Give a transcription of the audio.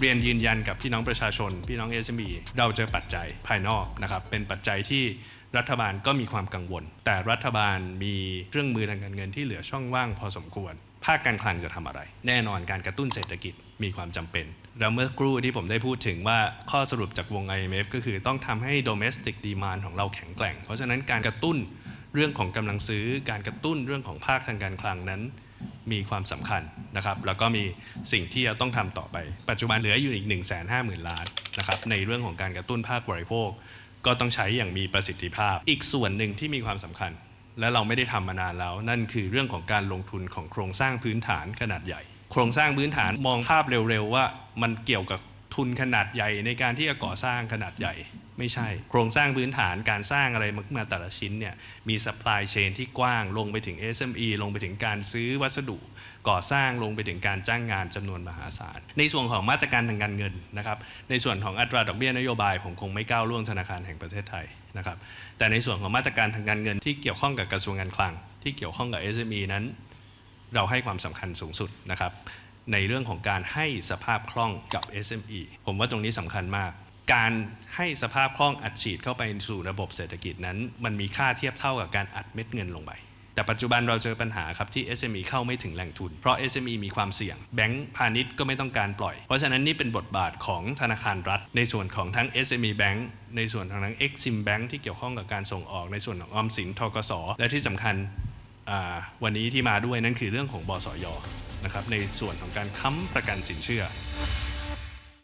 เรียนยืนยันกับพี่น้องประชาชน พี่น้อง SME เราเจอปัจจัยภายนอกนะครับเป็นปัจจัยที่รัฐบาลก็มีความกังวล แต่รัฐบาลมีเครื่องมือทางการเงินที่เหลือช่องว่างพอสมควร ภาคการคลังจะทำอะไร แน่นอนการกระตุ้นเศรษฐกิจมีความจำเป็นแล้วเมื่อครู่ที่ผมได้พูดถึงว่าข้อสรุปจากวง IMF ก็คือต้องทำให้ domestic demand ของเราแข็งแกร่ง เพราะฉะนั้นการกระตุ้นเรื่องของกำลังซื้อ การกระตุ้นเรื่องของภาคทางการคลังนั้น มีความสำคัญนะครับ แล้วก็มีสิ่งที่เราต้องทำต่อไป ปัจจุบันเหลืออยู่อีก 1 5 0 0 0 0 ล้านนะครับในเรื่องของการกระตุ้นภาคบริโภค ก็ต้องใช้อย่างมีประสิทธิภาพ อีกส่วนหนึ่งที่มีความสำคัญ และเราไม่ได้ทำมานานแล้ว นั่นคือเรื่องของการลงทุนของโครงสร้างพื้นฐานขนาดใหญ่ โครงสร้างพื้นฐานมองภาพเร็วๆว่า มันเกี่ยวกับ ทุนขนาดใหญ่ในการที่จะก่อสร้างขนาดใหญ่ ไม่ใช่ โครงสร้างพื้นฐานการสร้างอะไรมาแต่ละชิ้นเนี่ยมี supply chain ที่กว้างลงไปถึง SME ลงไปถึงการซื้อวัสดุ ก่อสร้างลงไปถึงการจ้างงานจำนวนมหาศาล ในส่วนของมาตรการทางการเงินนะครับในส่วนของอัตราดอกเบี้ยนโยบายผมคงไม่ก้าวล่วงธนาคารแห่งประเทศไทยนะครับแต่ในส่วนของมาตรการทางการเงินที่เกี่ยวข้องกับกระทรวงการคลัง ที่เกี่ยวข้องกับ SME นั้น เราให้ความสำคัญสูงสุดนะครับ ในเรื่องของการให้สภาพคล่องกับ SME ผมว่าตรงนี้สำคัญมาก การให้สภาพคล่องอัดฉีดเข้าไปสู่ระบบเศรษฐกิจนั้น มันมีค่าเทียบเท่ากับการอัดเม็ดเงินลงไปแต่ปัจจุบันเราเจอปัญหาครับที่ SME เข้าไม่ถึงแหล่งทุน เพราะ SME มีความเสี่ยง แบงก์พาณิชย์ก็ไม่ต้องการปล่อย เพราะฉะนั้นนี่เป็นบทบาทของธนาคารรัฐ ในส่วนของทั้ง SME Bank ในส่วนของทั้ง Exim Bank ที่เกี่ยวข้องกับการส่งออกในส่วนของออมสินทกสและที่สำคัญวันนี้ที่มาด้วยนั่นคือเรื่องของบสย นะครับในส่วนของการค้ำประกันสินเชื่อ